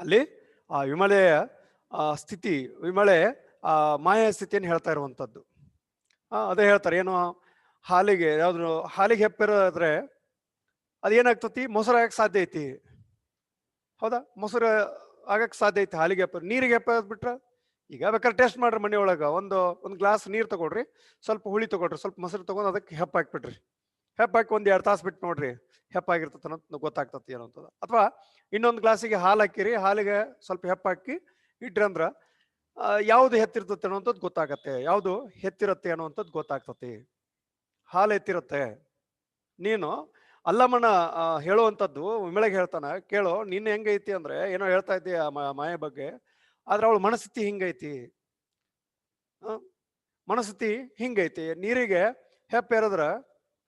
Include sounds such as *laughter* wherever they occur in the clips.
ಅಲ್ಲಿ ಆ ವಿಮಲೆಯ ಆ ಸ್ಥಿತಿ, ವಿಮಳೆ, ಆ ಮಾಯ ಸ್ಥಿತಿಯನ್ನು ಹೇಳ್ತಾ ಇರುವಂಥದ್ದು. ಅದೇ ಹೇಳ್ತಾರೆ, ಏನು ಹಾಲಿಗೆ, ಯಾವ್ದು ಹಾಲಿಗೆ ಹೆಪ್ಪಿರೋದ್ರೆ ಅದೇನಾಗ್ತತಿ? ಮೊಸರು ಆಗಕ್ಕೆ ಸಾಧ್ಯ ಐತಿ. ಹೌದಾ? ಮೊಸರು ಆಗಕ್ಕೆ ಸಾಧ್ಯ ಐತಿ ಹಾಲಿಗೆ ಹೆಪ್ಪ. ನೀರಿಗೆ ಹೆಪ್ಪ ಬಿಟ್ರೆ ಈಗ ಬೇಕಾದ್ರೆ ಟೆಸ್ಟ್ ಮಾಡ್ರಿ ಮನೆ ಒಳಗ ಒಂದು ಒಂದು ಗ್ಲಾಸ್ ನೀರು ತಗೊಳ್ರಿ. ಸ್ವಲ್ಪ ಹುಳಿ ತಗೊಳ್ರಿ. ಸ್ವಲ್ಪ ಮೊಸರು ತಗೊಂಡು ಅದಕ್ಕೆ ಹೆಪ್ಪ ಹಾಕ್ಬಿಡ್ರಿ ಒಂದು ಎರಡು ತಾಸು ಬಿಟ್ಟು ನೋಡ್ರಿ ಹೆಪ್ಪ ಆಗಿರ್ತದ ಅನ್ನೋದು ಗೊತ್ತಾಗ್ತತಿ ಏನೋ ಅಂತದ. ಅಥವಾ ಇನ್ನೊಂದು ಗ್ಲಾಸಿಗೆ ಹಾಲು ಹಾಕಿರಿ, ಹಾಲಿಗೆ ಸ್ವಲ್ಪ ಹೆಪ್ಪಾಕಿ ಇಟ್ರಂದ್ರೆ ಯಾವ್ದು ಹೆತ್ತಿರ್ತತೆ ಅನ್ನೋಂಥದ್ದು ಗೊತ್ತಾಗತ್ತೆ. ಯಾವುದು ಹೆತ್ತಿರತ್ತೆ ಅನ್ನುವಂಥದ್ದು ಗೊತ್ತಾಗ್ತತಿ. ಹಾಲು ಎತ್ತಿರುತ್ತೆ. ನೀನು ಅಲ್ಲಮ್ಮನ ಹೇಳುವಂಥದ್ದು ಮೇಳಗೆ ಹೇಳ್ತಾನೆ, ಕೇಳು ನಿನ್ನ ಹೆಂಗೈತಿ ಅಂದ್ರೆ ಏನೋ ಹೇಳ್ತಾ ಇದ್ದೀಯ ಮಾಯ ಬಗ್ಗೆ, ಆದ್ರೆ ಅವಳು ಮನಸ್ಥಿತಿ ಹಿಂಗೈತಿ. ಮನಸ್ಥಿತಿ ಹಿಂಗೈತಿ. ನೀರಿಗೆ ಹೆಪ್ಪ ಎರೆದ್ರ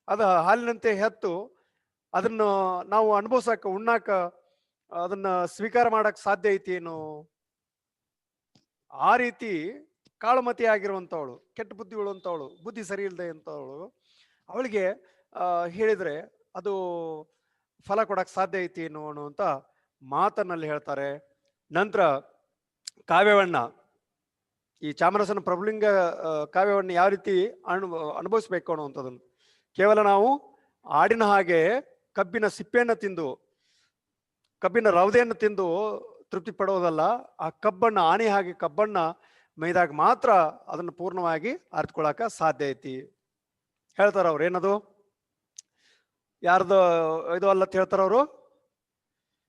ಅದ ಹಾಲಿನಂತೆ ಹೆತ್ತು ಅದನ್ನು ನಾವು ಅನುಭವಿಸಕ, ಉಣ್ಣಾಕ, ಅದನ್ನ ಸ್ವೀಕಾರ ಮಾಡಕ್ ಸಾಧ್ಯ ಐತಿ ಏನು ಆ ರೀತಿ ಕಾಳುಮತಿ ಆಗಿರುವಂತವಳು ಕೆಟ್ಟ ಬುದ್ಧಿ ಉಳುವಂತವಳು ಬುದ್ಧಿ ಸರಿ ಇಲ್ಲದೆ ಅಂತವಳು ಅವಳಿಗೆ ಹೇಳಿದ್ರೆ ಅದು ಫಲ ಕೊಡಕ್ ಸಾಧ್ಯ ಐತಿ ಏನು ಅನ್ನುವಂತ ಮಾತನ್ನಲ್ಲಿ ಹೇಳ್ತಾರೆ. ನಂತರ ಕಾವ್ಯವಣ್ಣ ಈ ಚಾಮರಸನ ಪ್ರಭುಲಿಂಗ ಕಾವ್ಯವನ್ನು ಯಾವ ರೀತಿ ಅನು ಅನುಭವಿಸ್ಬೇಕು ಅನ್ನುವಂಥದ್ದನ್ನು ಕೇವಲ ನಾವು ಆಡಿನ ಹಾಗೆ ಕಬ್ಬಿನ ಸಿಪ್ಪೆಯನ್ನು ತಿಂದು, ಕಬ್ಬಿನ ರವದೆಯನ್ನು ತಿಂದು ತೃಪ್ತಿ ಪಡೋದಲ್ಲ ಆ ಕಬ್ಬಣ್ಣ ಆನೆ ಹಾಗೆ ಕಬ್ಬಣ್ಣ ಮೈದಾಗ ಮಾತ್ರ ಅದನ್ನು ಪೂರ್ಣವಾಗಿ ಅರ್ತ್ಕೊಳಕ ಸಾಧ್ಯ ಐತಿ. ಹೇಳ್ತಾರ ಅವ್ರು, ಏನದು? ಯಾರ್ದು ಇದು ಅಲ್ಲ ಹೇಳ್ತಾರ ಅವರು?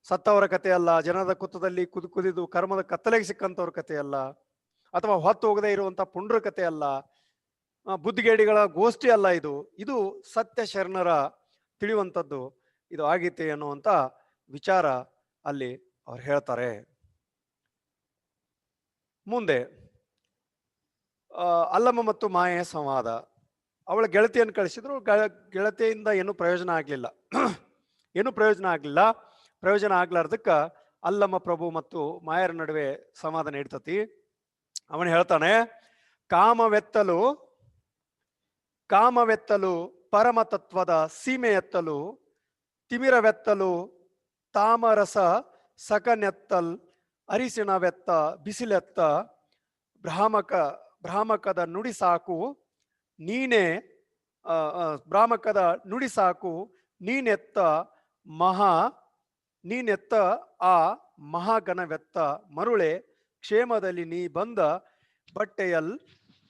ಸತ್ತವರ ಕಥೆ ಅಲ್ಲ, ಜನದ ಕುತ್ತದಲ್ಲಿ ಕುದು ಕುದಿದು ಕರ್ಮದ ಕತ್ತಲೆಗೆ ಸಿಕ್ಕಂಥವ್ರ ಕಥೆ ಅಲ್ಲ, ಅಥವಾ ಹೊತ್ತು ಹೋಗದೆ ಇರುವಂತ ಪುಂಡ್ರ ಕಥೆ ಅಲ್ಲ ಬುದ್ಧಿಗೇಡಿಗಳ ಗೋಷ್ಠಿ ಅಲ್ಲ ಇದು. ಇದು ಸತ್ಯ ಶರಣರ ತಿಳಿಯುವಂಥದ್ದು. ಇದು ಆಗೈತೆ ಅನ್ನುವಂಥ ವಿಚಾರ ಅಲ್ಲಿ ಅವ್ರು ಹೇಳ್ತಾರೆ. ಮುಂದೆ ಅಲ್ಲಮ್ಮ ಮತ್ತು ಮಾಯೆಯ ಸಂವಾದ. ಅವಳ ಗೆಳತಿಯನ್ನು ಕಳಿಸಿದ್ರು. ಗೆಳತಿಯಿಂದ ಏನು ಪ್ರಯೋಜನ ಆಗಲಿಲ್ಲ. *clears throat* ಏನು ಪ್ರಯೋಜನ ಆಗಲಿಲ್ಲ. ಪ್ರಯೋಜನ ಆಗ್ಲಾರ್ದಕ್ಕ ಅಲ್ಲಮ್ಮ ಪ್ರಭು ಮತ್ತು ಮಾಯರ ನಡುವೆ ಸಂವಾದ ನೀಡ್ತತಿ. ಅವನು ಹೇಳ್ತಾನೆ, ಕಾಮವೆತ್ತಲು ಕಾಮವೆತ್ತಲು, ಪರಮತತ್ವದ ಸೀಮೆಯೆತ್ತಲು, ತಿಮಿರವೆತ್ತಲು, ತಾಮರಸ, ಸಕನೆತ್ತಲ್, ಅರಿಸಿಣವೆತ್ತ, ಬಿಸಿಲೆತ್ತ, ಭ್ರಾಮಕ, ಭ್ರಾಮಕದ ನುಡಿ ಸಾಕು ನೀನೇ ಭ್ರಾಮಕದ ನುಡಿ ಸಾಕು ನೀನೆತ್ತ ಮಹಾ, ನೀನೆತ್ತ ಆ ಮಹಾಗಣವೆತ್ತ ಮರುಳೆ, ಕ್ಷೇಮದಲ್ಲಿ ನೀ ಬಂದ ಬಟ್ಟೆಯಲ್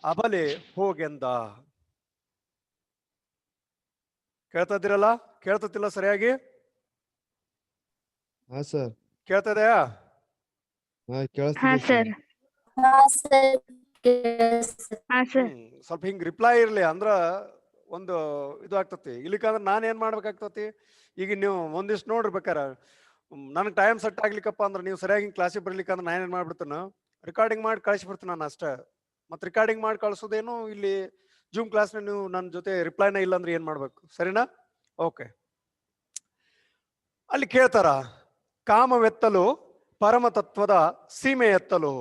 ಅಬಲೆ ಹೋಗೆಂದ. ಕೇಳ್ತಾ ಇದ್ದೀರಲ್ಲ ಕೇಳ್ತತಿಲ್ಲ ಸರಿಯಾಗಿ? ಹಾ ಸರ್. ಕೇಳ್ತದೆಯಾ? ಹಾ ಹಾ ಕೇಳಿಸ್ತಿದೆ ಸರ್. ಹಾ ಸರ್. ಹಾ ಸರ್. ಹ್ಮ್. ಸ್ವಲ್ಪ ಹಿಂಗ್ ರಿಪ್ಲೈ ಇರ್ಲಿ ಅಂದ್ರ ಒಂದು ಇದು ಆಗ್ತತಿ. ಇಲ್ಲಿಕಂದ್ರ ನಾನ್ ಏನ್ ಮಾಡ್ಬೇಕಾಗ್ತತಿ? ಈಗ ನೀವು ಒಂದಿಷ್ಟು ನೋಡಿರ್ಬೇಕಾರ ಬೇಕಾರ. ನನಗೆ ಟೈಮ್ ಸೆಟ್ ಆಗ್ಲಿಕ್ಕಪ್ಪ ಅಂದ್ರೆ ನೀವು ಸರಿಯಾಗಿ ಕ್ಲಾಸಿಗೆ ಬರ್ಲಿಕ್ಕಂದ್ರೆ ನಾನು ಏನ್ ಮಾಡ್ಬಿಡ್ತೇನೆ? ರೆಕಾರ್ಡಿಂಗ್ ಮಾಡಿ ಕಳಿಸ್ಬಿಡ್ತೀನಿ ನಾನು ಅಷ್ಟೇ. ಮತ್ತೆ ರೆಕಾರ್ಡಿಂಗ್ ಮಾಡಿ ಕಳ್ಸೋದೇನು ಇಲ್ಲಿ ಜೂಮ್ ಕ್ಲಾಸ್ನ ನೀವು ನನ್ನ ಜೊತೆ ರಿಪ್ಲೈನ ಇಲ್ಲ ಅಂದ್ರೆ ಏನ್ ಮಾಡ್ಬೇಕು? ಸರಿನಾ? ಓಕೆ ಅಲ್ಲಿ ಕೇಳ್ತಾರ? ಕಾಮವೆತ್ತಲು ಪರಮತತ್ವದ ಸೀಮೆ ಎತ್ತಲು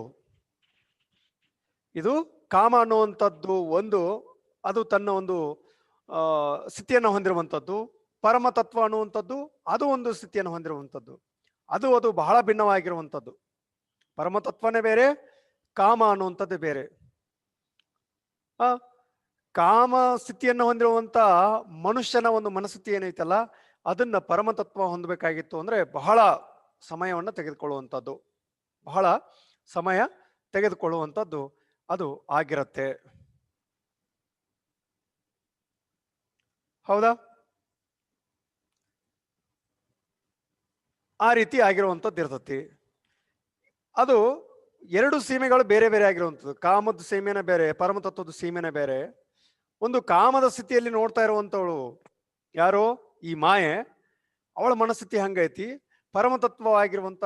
ಇದು ಕಾಮ ಅನ್ನುವಂಥದ್ದು ಒಂದು, ಅದು ತನ್ನ ಒಂದು ಸ್ಥಿತಿಯನ್ನು ಹೊಂದಿರುವಂಥದ್ದು. ಪರಮತತ್ವ ಅನ್ನುವಂಥದ್ದು, ಅದು ಒಂದು ಸ್ಥಿತಿಯನ್ನು ಹೊಂದಿರುವಂಥದ್ದು. ಅದು ಅದು ಬಹಳ ಭಿನ್ನವಾಗಿರುವಂಥದ್ದು. ಪರಮತತ್ವನೇ ಬೇರೆ, ಕಾಮ ಅನ್ನುವಂಥದ್ದು ಬೇರೆ. ಆ ಕಾಮ ಸ್ಥಿತಿಯನ್ನು ಹೊಂದಿರುವಂತ ಮನುಷ್ಯನ ಒಂದು ಮನಸ್ಥಿತಿ ಏನೈತಲ್ಲ, ಅದನ್ನ ಪರಮತತ್ವ ಹೊಂದಬೇಕಾಗಿತ್ತು ಅಂದ್ರೆ ಬಹಳ ಸಮಯವನ್ನು ತೆಗೆದುಕೊಳ್ಳುವಂಥದ್ದು. ಬಹಳ ಸಮಯ ತೆಗೆದುಕೊಳ್ಳುವಂಥದ್ದು ಅದು ಆಗಿರತ್ತೆ. ಹೌದಾ? ಆ ರೀತಿ ಆಗಿರುವಂಥದ್ದು ಇರ್ತತಿ. ಅದು ಎರಡು ಸೀಮೆಗಳು ಬೇರೆ ಬೇರೆ ಆಗಿರುವಂಥದ್ದು. ಕಾಮದ ಸೀಮೆನೇ ಬೇರೆ ಪರಮತತ್ವದ ಸೀಮೆನೇ ಬೇರೆ. ಒಂದು ಕಾಮದ ಸ್ಥಿತಿಯಲ್ಲಿ ನೋಡ್ತಾ ಇರುವಂಥವಳು ಯಾರು? ಈ ಮಾಯೆ. ಅವಳ ಮನಸ್ಥಿತಿ ಹಂಗೈತಿ. ಪರಮತತ್ವವಾಗಿರುವಂತ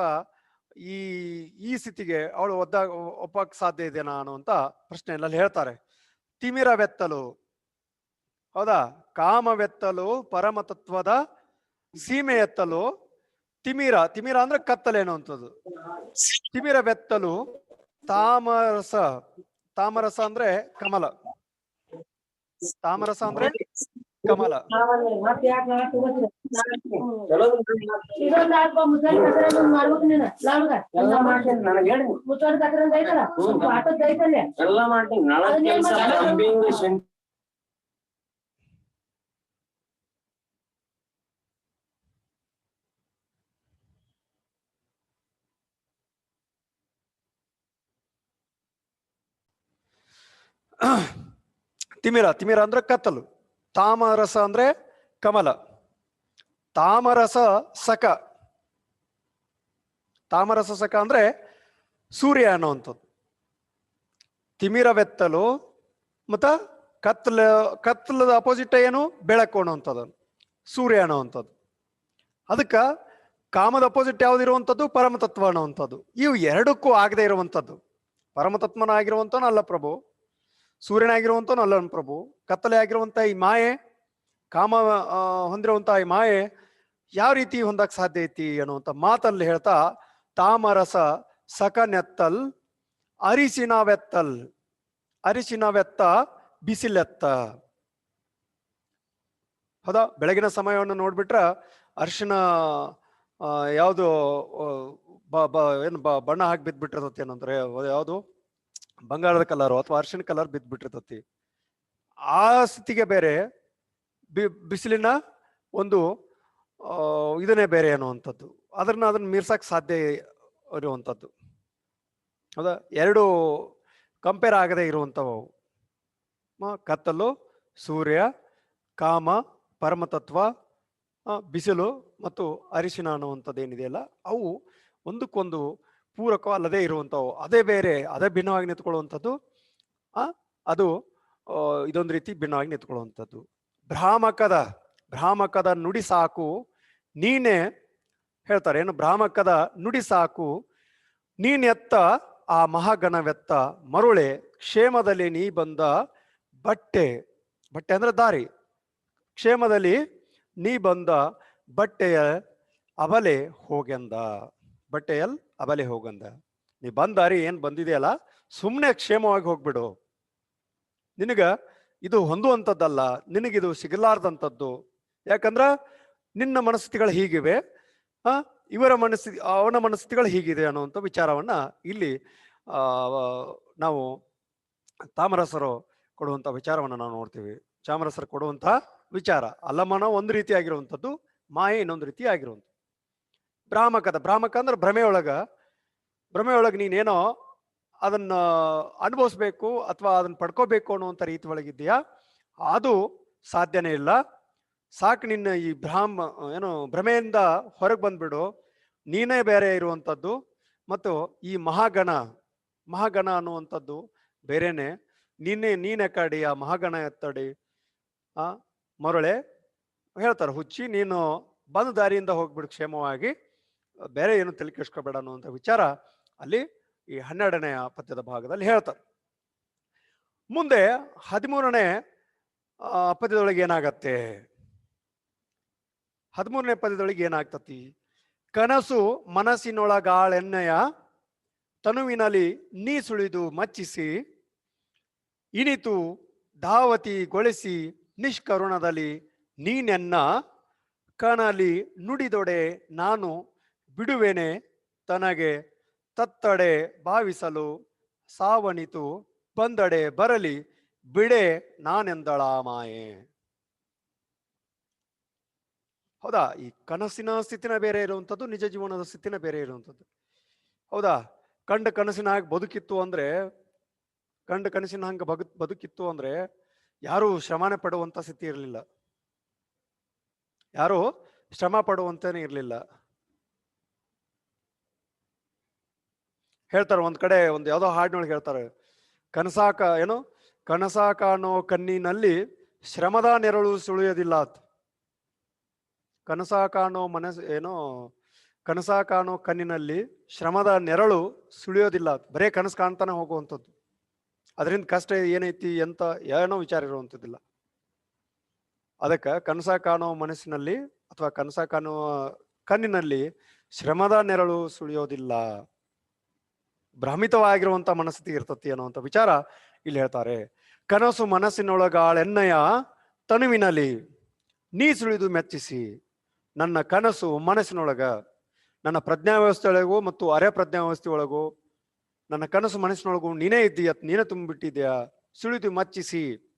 ಈ ಈ ಸ್ಥಿತಿಗೆ ಅವಳು ಒದ್ದ ಒಪ್ಪಕ್ಕೆ ಸಾಧ್ಯ ಇದೆನಾ ಅಂತ ಪ್ರಶ್ನೆಯಲ್ಲಿ ಅಲ್ಲಿ ಹೇಳ್ತಾರೆ ತಿಮಿರವೆತ್ತಲು ಹೌದಾ? ಕಾಮವೆತ್ತಲು ಪರಮತತ್ವದ ಸೀಮೆ ಎತ್ತಲು. ತಿಮಿರ ತಿಮಿರ ಅಂದ್ರೆ ಕತ್ತಲೆ ಅನ್ನುವಂಥದ್ದು ತಿಮಿರ ಬೆತ್ತಲು ತಾಮರಸ. ತಾಮರಸ ಅಂದ್ರೆ ಕಮಲ. ತಾಮರಸ ಅಂದ್ರೆ ಕಮಲ. ಇದೊಂದ್ *coughs* ತಿಮಿರ ತಿಮಿರ ಅಂದ್ರೆ ಕತ್ತಲು. ತಾಮರಸ ಅಂದ್ರೆ ಕಮಲ. ತಾಮರಸ ಸಕ. ತಾಮರಸ ಸಕ ಅಂದ್ರೆ ಸೂರ್ಯ ಅನ್ನುವಂಥದ್ದು. ತಿಮಿರವೆತ್ತಲು ಮತ್ತ ಕತ್ಲ ಕತ್ತಲದ ಅಪೋಸಿಟ್ ಏನು? ಬೆಳಕು ಅನ್ನುವಂಥದ್ದು ಸೂರ್ಯ ಅನ್ನುವಂಥದ್ದು. ಅದಕ್ಕ ಕಾಮದ ಅಪೋಸಿಟ್ ಯಾವ್ದಿರುವಂಥದ್ದು ಪರಮತತ್ವ ಅನ್ನುವಂಥದ್ದು. ಇವು ಎರಡಕ್ಕೂ ಆಗದೆ ಇರುವಂಥದ್ದು. ಪರಮತತ್ವನ ಆಗಿರುವಂತವನು ಅಲ್ಲ ಪ್ರಭು. ಸೂರ್ಯನಾಗಿರುವಂತವನು ಅಲ್ಲ ಪ್ರಭು. ಕತ್ತಲೆ ಆಗಿರುವಂತ ಈ ಮಾಯೆ, ಕಾಮ ಹೊಂದಿರುವಂಥ ಈ ಮಾಯೆ ಯಾವ ರೀತಿ ಹೊಂದಕ್ಕೆ ಸಾಧ್ಯ ಐತಿ ಅನ್ನುವಂತ ಮಾತಲ್ಲಿ ಹೇಳ್ತಾ, ತಾಮರಸ ಸಕನೆತ್ತಲ್ ಅರಿಶಿನವೆತ್ತಲ್ ಅರಿಶಿನವೆತ್ತ ಬಿಸಿಲೆತ್ತ. ಹೌದಾ? ಬೆಳಗಿನ ಸಮಯವನ್ನು ನೋಡ್ಬಿಟ್ರ ಅರಿಶಿನ ಯಾವುದು ಬ- ಏನು ಬ- ಬಣ್ಣ ಹಾಕಿ ಬಿದ್ಬಿಟ್ಟಿರ್ತತಿ ಏನಂದ್ರೆ, ಯಾವುದು? ಬಂಗಾರದ ಕಲರ್ ಅಥವಾ ಅರ್ಶಿನ ಕಲರ್ ಬಿದ್ದ್ಬಿಟ್ಟಿರ್ತತಿ ಆ ಸ್ಥಿತಿಗೆ ಬೇರೆ ಬಿ- ಬಿಸಿಲಿನ ಒಂದು ಇದನ್ನೇ ಬೇರೆ ಅನ್ನುವಂಥದ್ದು. ಅದನ್ನ ಅದನ್ನ ಮೀರ್ಸಕ್ ಸಾಧ್ಯ ಇರುವಂಥದ್ದು. ಹೌದಾ? ಎರಡು ಕಂಪೇರ್ ಆಗದೆ ಇರುವಂಥವು. ಕತ್ತಲು, ಸೂರ್ಯ, ಕಾಮ, ಪರಮತತ್ವ ಬಿಸಿಲು ಮತ್ತು ಅರಿಶಿನ ಅನ್ನುವಂಥದ್ದು ಏನಿದೆಯಲ್ಲ, ಅವು ಒಂದಕ್ಕೊಂದು ಪೂರಕ ಅಲ್ಲದೆ ಇರುವಂಥವು, ಅದೇ ಬೇರೆ, ಅದೇ ಭಿನ್ನವಾಗಿ ನಿಂತ್ಕೊಳ್ಳುವಂಥದ್ದು ಅದು ಇದೊಂದು ರೀತಿ ಭಿನ್ನವಾಗಿ ನಿಂತ್ಕೊಳ್ಳುವಂಥದ್ದು. ಭ್ರಾಮಕದ ಭ್ರಾಮಕದ ನುಡಿ ಸಾಕು, ನೀನೇ, ಹೇಳ್ತಾರೆ, ಏನು ಭ್ರಾಮಕದ ನುಡಿ ಸಾಕು ನೀನೆತ್ತ ಆ ಮಹಾಗಣವೆತ್ತ ಮರುಳೆ, ಕ್ಷೇಮದಲ್ಲಿ ನೀ ಬಂದ ಬಟ್ಟೆ ಬಟ್ಟೆ ಅಂದ್ರೆ ದಾರಿ, ಕ್ಷೇಮದಲ್ಲಿ ನೀ ಬಂದ ಬಟ್ಟೆಯ ಅಬಲೆ ಹೋಗೆಂದ. ಬಟ್ಟೆಯಲ್ ಅಬಲೆ ಹೋಗಂದ. ನೀ ಬಂದಾರಿ ಏನು ಬಂದಿದೆಯಲ್ಲ ಸುಮ್ಮನೆ ಕ್ಷೇಮವಾಗಿ ಹೋಗ್ಬಿಡು. ನಿನಗ ಇದು ಹೊಂದುವಂಥದ್ದಲ್ಲ, ನಿನಗಿದು ಸಿಗಲಾರ್ದಂಥದ್ದು. ಯಾಕಂದ್ರ ನಿನ್ನ ಮನಸ್ಥಿತಿಗಳು ಹೀಗಿವೆ ಇವರ ಮನಸ್ಥಿತಿ ಅವನ ಮನಸ್ಥಿತಿಗಳು ಹೀಗಿದೆ ಅನ್ನುವಂಥ ವಿಚಾರವನ್ನ ಇಲ್ಲಿ ನಾವು ತಾಮರಸರು ಕೊಡುವಂಥ ವಿಚಾರವನ್ನ ನಾವು ನೋಡ್ತೀವಿ. ಚಾಮರಸರು ಕೊಡುವಂತ ವಿಚಾರ, ಅಲ್ಲಮನ ಒಂದು ರೀತಿ ಆಗಿರುವಂಥದ್ದು ಮಾಯೆ ಇನ್ನೊಂದು ರೀತಿ ಆಗಿರುವಂಥದ್ದು ಭ್ರಾಮಕದ, ಭ್ರಾಮಕ ಅಂದ್ರೆ ಭ್ರಮೆಯೊಳಗ. ಭ್ರಮೆಯೊಳಗ ನೀನೇನೋ ಅದನ್ನ ಅನುಭವಿಸ್ಬೇಕು ಅಥವಾ ಅದನ್ನ ಪಡ್ಕೋಬೇಕು ಅನ್ನುವಂಥ ರೀತಿ ಒಳಗಿದ್ದೀಯಾ ಅದು ಸಾಧ್ಯನೇ ಇಲ್ಲ. ಸಾಕು ನಿನ್ನ ಈ ಭ್ರಾಮ, ಏನು ಭ್ರಮೆಯಿಂದ ಹೊರಗೆ ಬಂದ್ಬಿಡು. ನೀನೇ ಬೇರೆ ಇರುವಂಥದ್ದು ಮತ್ತು ಈ ಮಹಾಗಣ ಮಹಾಗಣ ಅನ್ನುವಂಥದ್ದು ಬೇರೆನೆ. ನೀನೇ ನೀನೆ ಕಡಿ ಆ ಮಹಾಗಣ ಎತ್ತಡಿ, ಆ ಮರಳೆ ಹೇಳ್ತಾರೆ, ಹುಚ್ಚಿ ನೀನು ಬಂದ ದಾರಿಯಿಂದ ಹೋಗ್ಬಿಡು ಕ್ಷೇಮವಾಗಿ. ಬೇರೆ ಏನು ತಲೆ ಕೆಡಿಸ್ಕೋಬೇಡ ಅನ್ನುವಂಥ ವಿಚಾರ ಅಲ್ಲಿ ಈ ಹನ್ನೆರಡನೆಯ ಪದ್ಯದ ಭಾಗದಲ್ಲಿ ಹೇಳ್ತಾರೆ. ಮುಂದೆ ಹದಿಮೂರನೇ ಪದ್ಯದೊಳಗೆ ಏನಾಗತ್ತೆ? ಹದಿಮೂರನೇ ಪದ್ಯದೊಳಗೆ ಏನಾಗ್ತತಿ? ಕನಸು ಮನಸ್ಸಿನೊಳಗಾಳೆಣ್ಣೆಯ ತನುವಿನಲ್ಲಿ ನೀ ಸುಳಿದು ಮಚ್ಚಿಸಿ, ಇನಿತು ಧಾವತಿಗೊಳಿಸಿ ನಿಷ್ಕರುಣದಲ್ಲಿ ನೀನೆನ್ನ ಕಣಲಿ ನುಡಿದೊಡೆ ನಾನು ಬಿಡುವೆನೆ ತನಗೆ ತತ್ತಡೆ ಭಾವಿಸಲು ಸಾವನಿತು, ಬಂದಡೆ ಬರಲಿ, ಬಿಡೆ ನಾನೆಂದಳ ಮಾಯೆ. ಹೌದಾ? ಈ ಕನಸಿನ ಸ್ಥಿತಿನ ಬೇರೆ ಇರುವಂಥದ್ದು, ನಿಜ ಜೀವನದ ಸ್ಥಿತಿನ ಬೇರೆ ಇರುವಂಥದ್ದು. ಹೌದಾ? ಕಂಡ ಕನಸಿನ ಹಾಗೆ ಬದುಕಿತ್ತು ಅಂದ್ರೆ, ಕಂಡ ಕನಸಿನ ಹಂಗೆ ಬದು ಬದುಕಿತ್ತು ಅಂದ್ರೆ, ಯಾರು ಶ್ರಮನೆ ಪಡುವಂತ ಸ್ಥಿತಿ ಇರಲಿಲ್ಲ. ಯಾರು ಶ್ರಮ ಪಡುವಂತೇನೆ ಇರಲಿಲ್ಲ. ಹೇಳ್ತಾರೆ ಒಂದ್ ಕಡೆ, ಒಂದು ಯಾವುದೋ ಹಾಡಿನೊಳಗೆ ಹೇಳ್ತಾರೆ, ಕನಸಾಕ ಏನು? ಕನಸ ಕಾಣೋ ಕಣ್ಣಿನಲ್ಲಿ ಶ್ರಮದ ನೆರಳು ಸುಳಿಯೋದಿಲ್ಲ ಅತ್ ಕನಸ ಕಾಣೋ ಮನಸ್ಸು ಏನೋ? ಕನಸ ಕಾಣೋ ಕಣ್ಣಿನಲ್ಲಿ ಶ್ರಮದ ನೆರಳು ಸುಳಿಯೋದಿಲ್ಲ ಬರೇ ಕನಸು ಕಾಣ್ತಾನೆ ಹೋಗುವಂಥದ್ದು. ಅದರಿಂದ ಕಷ್ಟ ಏನೈತಿ ಎಂತ ಏನೋ ವಿಚಾರ ಇರುವಂಥದ್ದಿಲ್ಲ. ಅದಕ್ಕೆ ಕನಸ ಕಾಣೋ ಮನಸ್ಸಿನಲ್ಲಿ ಅಥವಾ ಕನಸ ಕಾಣುವ ಕಣ್ಣಿನಲ್ಲಿ ಶ್ರಮದ ನೆರಳು ಸುಳಿಯೋದಿಲ್ಲ. ಭ್ರಮಿತವಾಗಿರುವಂತ ಮನಸ್ಥಿತಿ ಇರ್ತತಿ ಅನ್ನುವಂಥ ವಿಚಾರ ಇಲ್ಲಿ ಹೇಳ್ತಾರೆ. ಕನಸು ಮನಸ್ಸಿನೊಳಗಾಳೆನ್ನಯ ತನುವಿನಲ್ಲಿ ನೀ ಸುಳಿದು ಮೆಚ್ಚಿಸಿ. ನನ್ನ ಕನಸು ಮನಸ್ಸಿನೊಳಗ, ನನ್ನ ಪ್ರಜ್ಞಾ ವ್ಯವಸ್ಥೆಯೊಳಗೂ ಮತ್ತು ಅರೆ ಪ್ರಜ್ಞಾ ವ್ಯವಸ್ಥೆಯೊಳಗೂ ನನ್ನ ಕನಸು ಮನಸ್ಸಿನೊಳಗೂ ನೀನೇ ಇದ್ದೀಯ, ನೀನೇ ತುಂಬಿಟ್ಟಿದ್ಯಾ ಸುಳಿದು ಮಚ್ಚಿಸಿ.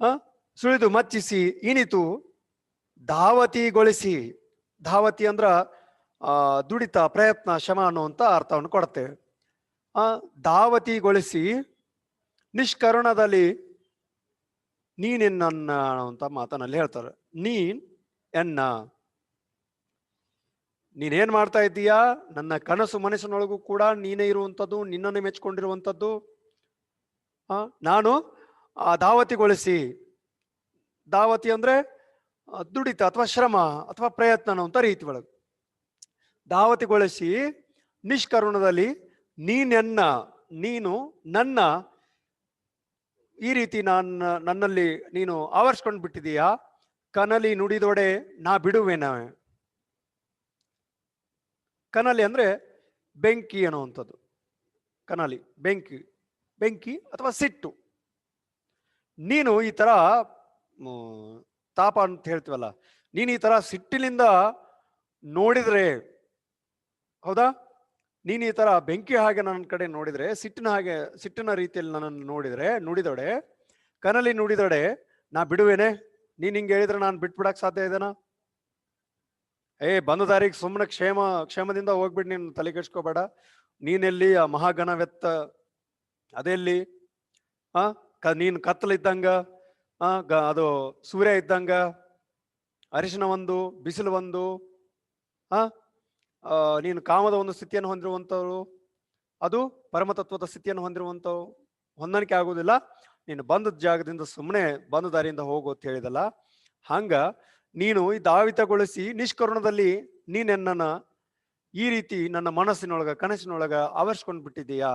ಆ? ಸುಳಿದು ಮಚ್ಚಿಸಿ, ಇನಿತು ಧಾವತಿಗೊಳಿಸಿ. ಧಾವತಿ ಅಂದ್ರ ದುಡಿತ ಪ್ರಯತ್ನ, ಶ್ರಮ ಅನ್ನುವಂತ ಅರ್ಥವನ್ನು ಕೊಡ್ತೇವೆ ಆ ಧಾವತಿಗೊಳಿಸಿ ನಿಷ್ಕರುಣದಲ್ಲಿ ನೀನೆನ್ನ ಅಂತ ಮಾತನಲ್ಲಿ ಹೇಳ್ತಾರೆ. ನೀನ್ ಎನ್ನ? ನೀನೇನ್ ಮಾಡ್ತಾ ಇದ್ದೀಯಾ? ನನ್ನ ಕನಸು ಮನಸ್ಸಿನೊಳಗೂ ಕೂಡ ನೀನೇ ಇರುವಂಥದ್ದು, ನಿನ್ನನ್ನು ಮೆಚ್ಕೊಂಡಿರುವಂಥದ್ದು ನಾನು ಆ ದಾವತಿಗೊಳಿಸಿ, ದಾವತಿ ಅಂದ್ರೆ ದುಡಿತ ಅಥವಾ ಶ್ರಮ ಅಥವಾ ಪ್ರಯತ್ನ ಅನ್ನುವಂಥ ರೀತಿ ಒಳಗೆ ದಾವತಿಗೊಳಿಸಿ ನಿಷ್ಕರುಣದಲ್ಲಿ ನೀನೆನ್ನ ನೀನು ನನ್ನ, ಈ ರೀತಿ ನನ್ನ ನನ್ನಲ್ಲಿ ನೀನು ಆವರಿಸ್ಕೊಂಡು ಬಿಟ್ಟಿದೀಯಾ? ಕನಲಿ ನುಡಿದೊಡೆ ನಾ ಬಿಡುವೆನ? ಕನಲಿ ಅಂದ್ರೆ ಬೆಂಕಿ ಅನ್ನುವಂಥದ್ದು. ಕನಲಿ, ಬೆಂಕಿ ಬೆಂಕಿ ಅಥವಾ ಸಿಟ್ಟು. ನೀನು ಈ ತರ ತಾಪ ಅಂತ ಹೇಳ್ತೀವಲ್ಲ, ನೀನು ಈ ತರ ಸಿಟ್ಟಿನಿಂದ ನೋಡಿದ್ರೆ ಹೌದಾ? ನೀನು ಈ ತರ ಬೆಂಕಿ ಹಾಗೆ ನನ್ನ ಕಡೆ ನೋಡಿದ್ರೆ, ಸಿಟ್ಟಿನ ಹಾಗೆ, ಸಿಟ್ಟಿನ ರೀತಿಯಲ್ಲಿ ನನ್ನನ್ನು ನೋಡಿದ್ರೆ, ನುಡಿದೊಡೆ, ಕನಲಿ ನುಡಿದೊಡೆ, ನಾ ಬಿಡುವೇನೆ? ನೀನ್ ಹಿಂಗೆ ಹೇಳಿದ್ರೆ ನಾನು ಬಿಟ್ಬಿಡಕ್ ಸಾಧ್ಯ ಇದೆನಾ? ಏ, ಬಂದ ದಾರಿಗೆ ಸುಮ್ಮನೆ ಕ್ಷೇಮ, ಕ್ಷೇಮದಿಂದ ಹೋಗ್ಬಿಟ್ಟು ನೀನು ತಲೆ ಕೆಡ್ಸ್ಕೋಬೇಡ. ನೀನೆಲ್ಲಿ ಆ ಮಹಾಗಣವೆತ್ತ ಅದೆಲ್ಲಿ? ಆ, ಕ, ನೀನು ಕತ್ತಲಿದ್ದಂಗ ಆ, ಗ, ಅದು ಸೂರ್ಯ ಇದ್ದಂಗ? ಅರಿಶಿನ ಒಂದು, ಬಿಸಿಲು ಒಂದು? ಆ? ನೀನು ಕಾಮದ ಒಂದು ಸ್ಥಿತಿಯನ್ನು ಹೊಂದಿರುವಂಥವ್ರು, ಅದು ಪರಮತತ್ವದ ಸ್ಥಿತಿಯನ್ನು ಹೊಂದಿರುವಂಥವು ಹೊಂದಾಣಿಕೆ ಆಗುವುದಿಲ್ಲ. ನೀನು ಬಂದ ಜಾಗದಿಂದ ಸುಮ್ಮನೆ ಬಂದ ದಾರಿಯಿಂದ ಹೋಗು ಅಂತ ಹೇಳಿದಲ್ಲ. ಹಂಗ ನೀನು ಈ ದಾವಿತಗೊಳಿಸಿ ನಿಷ್ಕರುಣದಲ್ಲಿ ನೀನೆನ್ನ ಈ ರೀತಿ ನನ್ನ ಮನಸ್ಸಿನೊಳಗ, ಕನಸಿನೊಳಗ ಆವರಿಸ್ಕೊಂಡು ಬಿಟ್ಟಿದ್ದೀಯಾ?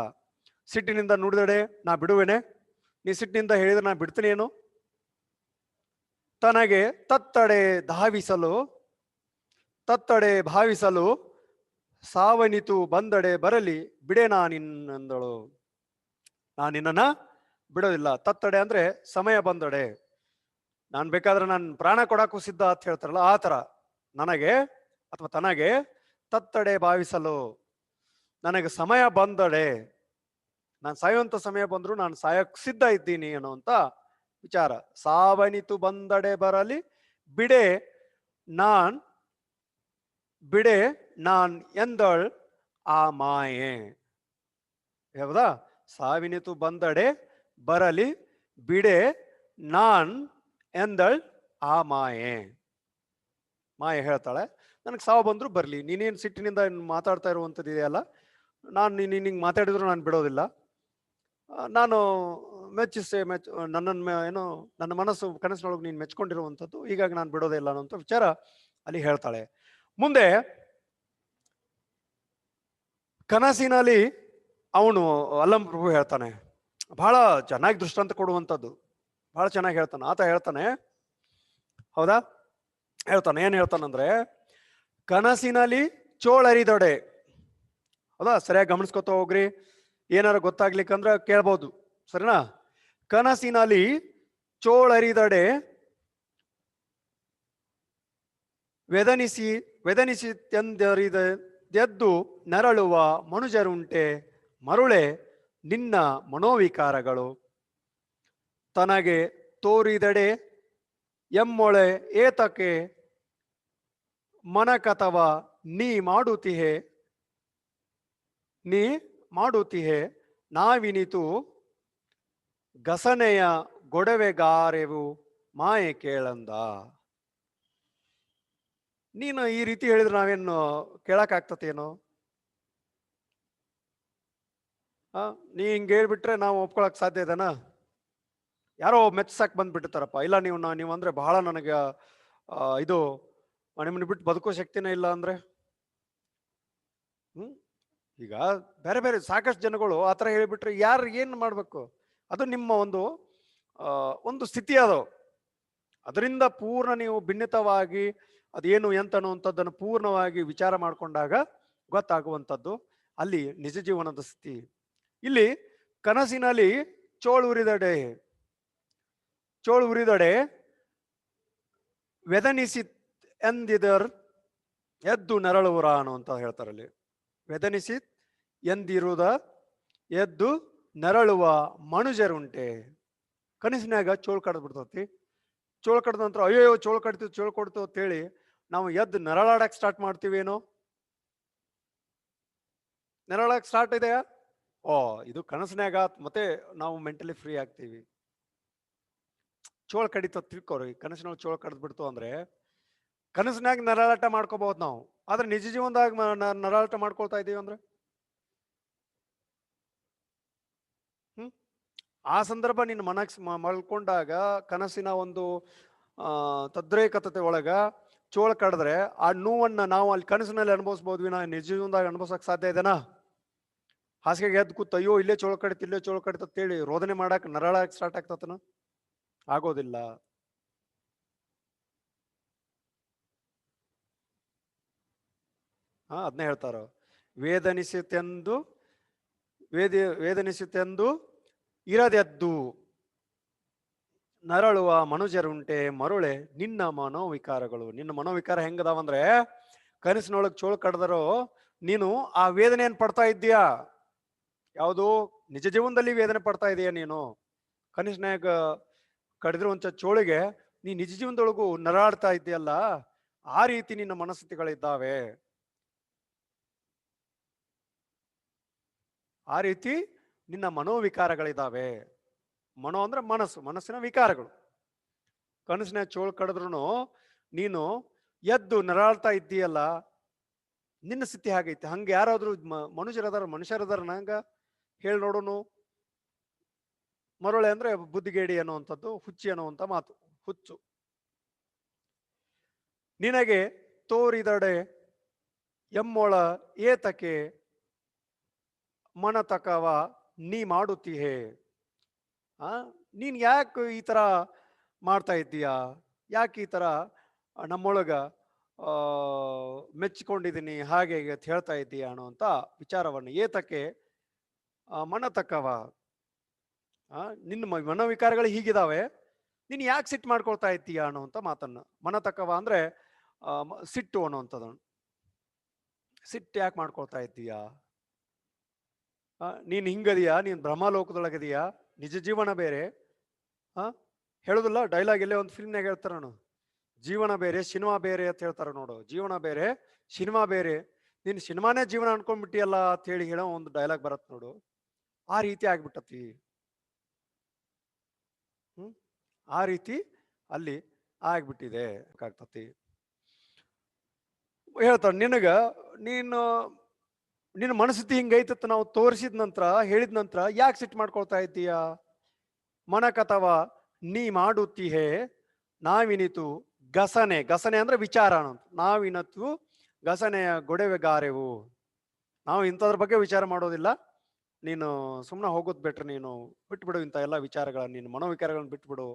ಸಿಟ್ಟಿನಿಂದ ನುಡಿದಡೆ ನಾ ಬಿಡುವೆನೆ? ನೀ ಸಿಟ್ಟಿನಿಂದ ಹೇಳಿದ್ರೆ ನಾ ಬಿಡ್ತೀನೇನು? ತನಗೆ ತತ್ತಡೆ ಧಾವಿಸಲು, ತತ್ತಡೆ ಭಾವಿಸಲು ಸಾವನಿತು ಬಂದಡೆ ಬರಲಿ ಬಿಡೆ ನಾ ನಿನ್ನಂದಳು. ನಾ ನಿನ್ನನ್ನ ಬಿಡೋದಿಲ್ಲ. ತತ್ತಡೆ ಅಂದ್ರೆ ಸಮಯ ಬಂದಡೆ. ನಾನು ಬೇಕಾದ್ರೆ ನಾನು ಪ್ರಾಣ ಕೊಡಕ್ಕೂ ಸಿದ್ಧ ಅಂತ ಹೇಳ್ತಾರಲ್ಲ, ಆ ಥರ. ನನಗೆ ಅಥವಾ ತನಗೆ ತತ್ತಡೆ ಭಾವಿಸಲು. ನನಗೆ ಸಮಯ ಬಂದಡೆ. ನಾನು ಸಾಯುವಂತ ಸಮಯ ಬಂದ್ರು ನಾನು ಸಾಯಕ್ಕೆ ಸಿದ್ಧ ಇದ್ದೀನಿ ಅನ್ನುವಂತ ವಿಚಾರ. ಸಾವನಿತು ಬಂದಡೆ ಬರಲಿ, ಬಿಡೆ ನಾನ್, ಬಿಡೆ ನಾನ್ ಎಂದಳ್ ಆ ಮಾಯೆ. ಹೌದಾ? ಸಾವಿನಿತು ಬಂದಡೆ ಬರಲಿ ಬಿಡೆ ನಾನ್ ಎಂದಳ್ ಆ ಮಾಯೆ. ಮಾಯೆ ಹೇಳ್ತಾಳೆ, ನನಗೆ ಸಾವು ಬಂದ್ರು ಬರಲಿ, ನೀನೇನ್ ಸಿಟ್ಟಿನಿಂದ ಮಾತಾಡ್ತಾ ಇರುವಂಥದ್ದು ಇದೆಯಲ್ಲ, ನಾನು ನೀನು ಹಿಂಗೆ ಮಾತಾಡಿದ್ರು ನಾನು ಬಿಡೋದಿಲ್ಲ. ನಾನು ಮೆಚ್ಚಿಸೆ, ಮೆಚ್ ನನ್ನನ್ನು ಏನು, ನನ್ನ ಮನಸ್ಸು ಕನಸಿನೊಳಗೆ ನೀನು ಮೆಚ್ಕೊಂಡಿರುವಂಥದ್ದು, ಹೀಗಾಗಿ ನಾನು ಬಿಡೋದೇ ಇಲ್ಲ ಅನ್ನೋಂಥ ವಿಚಾರ ಅಲ್ಲಿ ಹೇಳ್ತಾಳೆ. ಮುಂದೆ ಕನಸಿನಲ್ಲಿ ಅವನು ಅಲ್ಲಂ ಪ್ರಭು ಹೇಳ್ತಾನೆ, ಬಹಳ ಚೆನ್ನಾಗಿ ದೃಷ್ಟಾಂತ ಕೊಡುವಂಥದ್ದು. ಬಹಳ ಚೆನ್ನಾಗಿ ಹೇಳ್ತಾನೆ. ಆತ ಹೇಳ್ತಾನೆ, ಹೌದಾ? ಹೇಳ್ತಾನೆ, ಏನ್ ಹೇಳ್ತಾನಂದ್ರೆ, ಕನಸಿನಲ್ಲಿ ಚೋಳರಿದೊಡೆ. ಹೌದಾ? ಸರಿಯಾಗಿ ಗಮನಿಸ್ಕೊತ ಹೋಗ್ರಿ. ಏನಾರ ಗೊತ್ತಾಗ್ಲಿಕ್ಕಂದ್ರೆ ಕೇಳ್ಬೋದು. ಸರಿನಾ? ಕನಸಿನಲ್ಲಿ ಚೋಳರಿದಡೆ ವೆದನಿಸಿ ವೆದನಿಸಿ ತೆಂದರಿದ ಎದ್ದು ನರಳುವ ಮನುಜರುಂಟೆ ಮರುಳೆ ನಿನ್ನ ಮನೋವಿಕಾರಗಳು. ತನಗೆ ತೋರಿದಡೆ ಎಮ್ಮೊಳೆ ಏತಕೆ ಮನಕತವ ನೀ ಮಾಡುತ್ತಿಹೆ ನೀ ಮಾಡುತ್ತಿಹೆ ನಾವಿನಿತು ಗಸನೆಯ ಗೊಡವೆಗಾರೆವು ಮಾಯೆ ಕೇಳಂದ. ನೀನು ಈ ರೀತಿ ಹೇಳಿದ್ರೆ ನಾವೇನು ಕೇಳಕ್ ಆಗ್ತತೇನೋ? ಆ ನೀ ಹಿಂಗೆ ಹೇಳ್ಬಿಟ್ರೆ ನಾವು ಒಪ್ಕೊಳಕ್ ಸಾಧ್ಯ ಇದೆನಾ? ಯಾರೋ ಮೆಚ್ಚಸಕ್ ಬಂದ್ಬಿಟ್ಟಿರ್ತಾರಪ್ಪ. ಇಲ್ಲ, ನೀವು ನಾ- ನೀವು ಅಂದ್ರೆ ಬಹಳ ನನಗೆ ಇದು ನಿಮ್ಮನ್ನ ಬಿಟ್ಟು ಬದುಕೋ ಶಕ್ತಿನೇ ಇಲ್ಲ ಅಂದ್ರೆ? ಹ್ಮ್, ಈಗ ಬೇರೆ ಬೇರೆ ಸಾಕಷ್ಟು ಜನಗಳು ಆ ಥರ ಹೇಳಿಬಿಟ್ರೆ ಯಾರು ಏನು ಮಾಡಬೇಕು? ಅದು ನಿಮ್ಮ ಒಂದು ಒಂದು ಸ್ಥಿತಿ ಅದು. ಅದರಿಂದ ಪೂರ್ಣ ನೀವು ಭಿನ್ನತವಾಗಿ ಅದೇನು ಎಂತ ಅನ್ನುವಂಥದ್ದನ್ನು ಪೂರ್ಣವಾಗಿ ವಿಚಾರ ಮಾಡಿಕೊಂಡಾಗ ಗೊತ್ತಾಗುವಂಥದ್ದು. ಅಲ್ಲಿ ನಿಜ ಜೀವನದ ಸ್ಥಿತಿ. ಇಲ್ಲಿ ಕನಸಿನಲ್ಲಿ ಚೋಳು ಉರಿದಡೆ. ಚೋಳು ಉರಿದಡೆ. ವೆದನಿಸಿ ಎಂದಿದರ್ ಎದ್ದು ನರಳುವರ ಅಂತ ಹೇಳ್ತಾರಲ್ಲಿ ವೆದನಿಸಿ ಎಂದಿರುವುದ ಎದ್ದು ನರಳುವ ಮನುಜರುಂಟೆ. ಕನಸಿನಾಗ ಚೋಳು ಕಡ್ದು ಬಿಡ್ತತಿ. ಚೋಳು ಕಡ್ದ ನಂತರ ಅಯ್ಯೋ ಚೋಳು ಕಡ್ತೀವಿ ಚೋಳು ಕೊಡ್ತು ಅಂತೇಳಿ ನಾವು ಎದ್ದು ನರಳಾಡಕ್ ಸ್ಟಾರ್ಟ್ ಮಾಡ್ತೀವೇನೋ? ನರಳಾಡಕ್ ಸ್ಟಾರ್ಟ್ ಇದೆಯಾ? ಓ, ಇದು ಕನಸಿನಾಗ ಮತ್ತೆ ನಾವು ಮೆಂಟಲಿ ಫ್ರೀ ಆಗ್ತೀವಿ. ಚೋಳ ಕಡಿತ ತಿಳ್ಕೊರಿ, ಕನಸಿನೊಳಗೆ ಚೋಳ ಕಡ್ದು ಬಿಡ್ತು ಅಂದ್ರೆ ಕನಸಿನಾಗ ನರಳಾಟ ಮಾಡ್ಕೋಬಹುದು ನಾವು. ಆದ್ರೆ ನಿಜ ಜೀವನದಾಗ ನರಳಾಟ ಮಾಡ್ಕೊಳ್ತಾ ಇದೀವಿ ಅಂದ್ರೆ? ಆ ಸಂದರ್ಭ ನಿನ್ನ ಮನಕ್ ಮಲ್ಕೊಂಡಾಗ ಕನಸಿನ ಒಂದು, ಆ, ತದ್ರೇಕತೆ ಒಳಗ ಚೋಳ ಕಡಿದ್ರೆ ಆ ನೋವನ್ನು ನಾವು ಅಲ್ಲಿ ಕನಸಿನಲ್ಲಿ ಅನುಭವಿಸ್ಬೋದು ನಾ ನಿಜ ಜೀವನದಾಗ ಅನುಭವಿಸೋಕೆ ಸಾಧ್ಯ ಇದೆನಾ? ಹಾಸಿಗೆಗೆ ಎದ್ದು ಕೂತ, ಅಯ್ಯೋ, ಇಲ್ಲೇ ಚೋಳ ಕಡಿತ, ಇಲ್ಲೇ ಚೋಳ ಕಡಿತ ಅಂತೇಳಿ ರೋದನೆ ಮಾಡಕ್ಕೆ ನರಳಾಕ್ ಸ್ಟಾರ್ಟ್ ಆಗ್ತತನ ಆಗೋದಿಲ್ಲ. ಹಾ ಅದನ್ನೇ ಹೇಳ್ತಾರ. ವೇದನಿಸಿತೆಂದು, ವೇದ, ವೇದನಿಸಿತೆಂದು, ಇರದೆದ್ದು. ನರಳುವ ಮನುಜರುಂಟೆ ಮರುಳೆ ನಿನ್ನ ಮನೋವಿಕಾರಗಳು. ನಿನ್ನ ಮನೋವಿಕಾರ ಹೆಂಗದಾವಂದ್ರೆ ಕನಸಿನೊಳಗೆ ಚೋಳು ಕಡ್ದರು ನೀನು ಆ ವೇದನೆಯನ್ನು ಪಡ್ತಾ ಇದ್ದೀಯಾ? ಯಾವುದು? ನಿಜ ಜೀವನದಲ್ಲಿ ವೇದನೆ ಪಡ್ತಾ ಇದೀಯಾ ನೀನು? ಕನಸಿನಾಗ ಕಡಿದಿರುವಂತ ಚೋಳಿಗೆ ನೀ ನಿಜ ಜೀವನದೊಳಗೂ ನರಾಡ್ತಾ ಇದ್ದೀಯಲ್ಲ, ಆ ರೀತಿ ನಿನ್ನ ಮನಸ್ಥಿತಿಗಳಿದ್ದಾವೆ. ಆ ರೀತಿ ನಿನ್ನ ಮನೋವಿಕಾರಗಳಿದ್ದಾವೆ. ಮನೋ ಅಂದ್ರೆ ಮನಸ್ಸು, ಮನಸ್ಸಿನ ವಿಕಾರಗಳು. ಕನಸಿನ ಚೋಳು ಕಡಿದ್ರು ನೀನು ಎದ್ದು ನರಾಳ್ತಾ ಇದ್ದೀಯಲ್ಲ, ನಿನ್ನ ಸ್ಥಿತಿ ಹಾಗೈತೆ. ಹಂಗೆ ಯಾರಾದ್ರೂ ಮನುಷ್ಯರದಾರ ಮನುಷ್ಯರದಾರ, ನಂಗ ಹೇಳಿ ನೋಡೋನು. ಮರಳೆ ಅಂದ್ರೆ ಬುದ್ಧಿಗೇಡಿ ಅನ್ನುವಂಥದ್ದು, ಹುಚ್ಚಿ ಅನ್ನುವಂಥ ಮಾತು, ಹುಚ್ಚು. ನಿನಗೆ ತೋರಿದಡೆ ಎಮ್ಮೊಳ ಏತಕೆ ಮನತಕವ ನೀ ಮಾಡುತ್ತೀಹೆ? ಆ? ನೀನು ಯಾಕೆ ಈ ತರ ಮಾಡ್ತಾ ಇದ್ದೀಯಾ? ಯಾಕೆ ಈ ತರ ನಮ್ಮೊಳಗ ಮೆಚ್ಚಿಕೊಂಡಿದ್ದೀನಿ ಹಾಗೆ ಅಂತ ಹೇಳ್ತಾ ಇದ್ದೀಯ ಅನ್ನುವಂಥ ವಿಚಾರವನ್ನು ಏತಕ್ಕೆ ಮನ ತಕ್ಕವ? ನಿನ್ನ ಮನೋವಿಕಾರಗಳು ಹೀಗಿದಾವೆ. ನೀನು ಯಾಕೆ ಸಿಟ್ಟು ಮಾಡ್ಕೊಳ್ತಾ ಇದ್ದೀಯ ಅನ್ನುವಂಥ ಮಾತನ್ನ. ಮನತಕ್ಕವ ಅಂದ್ರೆ ಸಿಟ್ಟು ಅನ್ನುವಂಥದ್ದು ಸಿಟ್ಟು ಯಾಕೆ ಮಾಡ್ಕೊಳ್ತಾ ಇದ್ದೀಯಾ? ನೀನ್ ಹಿಂಗದಿಯಾ? ನೀನ್ ಬ್ರಹ್ಮಲೋಕದೊಳಗದಿಯಾ? ನಿಜ ಜೀವನ ಬೇರೆ, ಆ? ಹೇಳೋದಿಲ್ಲ ಡೈಲಾಗ್ ಎಲ್ಲೇ ಒಂದು ಫಿಲ್ಮ್ನಾಗ ಹೇಳ್ತಾರ ನಾನು ಜೀವನ ಬೇರೆ ಸಿನಿಮಾ ಬೇರೆ ಅಂತ ಹೇಳ್ತಾರ ನೋಡು. ಜೀವನ ಬೇರೆ ಸಿನಿಮಾ ಬೇರೆ. ನೀನು ಸಿನಿಮಾನೇ ಜೀವನ ಅನ್ಕೊಂಡ್ಬಿಟ್ಟಿಯಲ್ಲ ಅಂತ ಹೇಳಿ ಹೇಳೋ ಒಂದು ಡೈಲಾಗ್ ಬರತ್ತೆ ನೋಡು. ಆ ರೀತಿ ಆಗ್ಬಿಟ್ಟತಿ. ಹ್ಮ್? ಆ ರೀತಿ ಅಲ್ಲಿ ಆಗ್ಬಿಟ್ಟಿದೆ. ಆಗ್ತತಿ. ಹೇಳ್ತಾರ ನಿನಗ ನೀನು ನಿನ್ನ ಮನಸ್ಥಿತಿ ಹಿಂಗೈತತ್ ನಾವು ತೋರಿಸಿದ ನಂತರ, ಹೇಳಿದ ನಂತರ ಯಾಕೆ ಸಿಟ್ಟು ಮಾಡ್ಕೊಳ್ತಾ ಇದ್ದೀಯಾ? ಮನಕತವ ನೀ ಮಾಡುತ್ತೀಹೇ? ನಾವಿನಿತು ಗಸನೆ ಗಸನೆ ಅಂದ್ರೆ ವಿಚಾರ. ನಾವಿನತ್ತು ಗಸನೆಯ ಗೊಡವೆಗಾರೆವು. ನಾವು ಇಂಥದ್ರ ಬಗ್ಗೆ ವಿಚಾರ ಮಾಡೋದಿಲ್ಲ. ನೀನು ಸುಮ್ಮನೆ ಹೋಗೋದು ಬಿಟ್ರೆ ನೀನು ಬಿಟ್ಬಿಡು ಇಂಥ ಎಲ್ಲ ವಿಚಾರಗಳನ್ನ ನೀನು ಮನೋವಿಕಾರಗಳನ್ನ ಬಿಟ್ಬಿಡು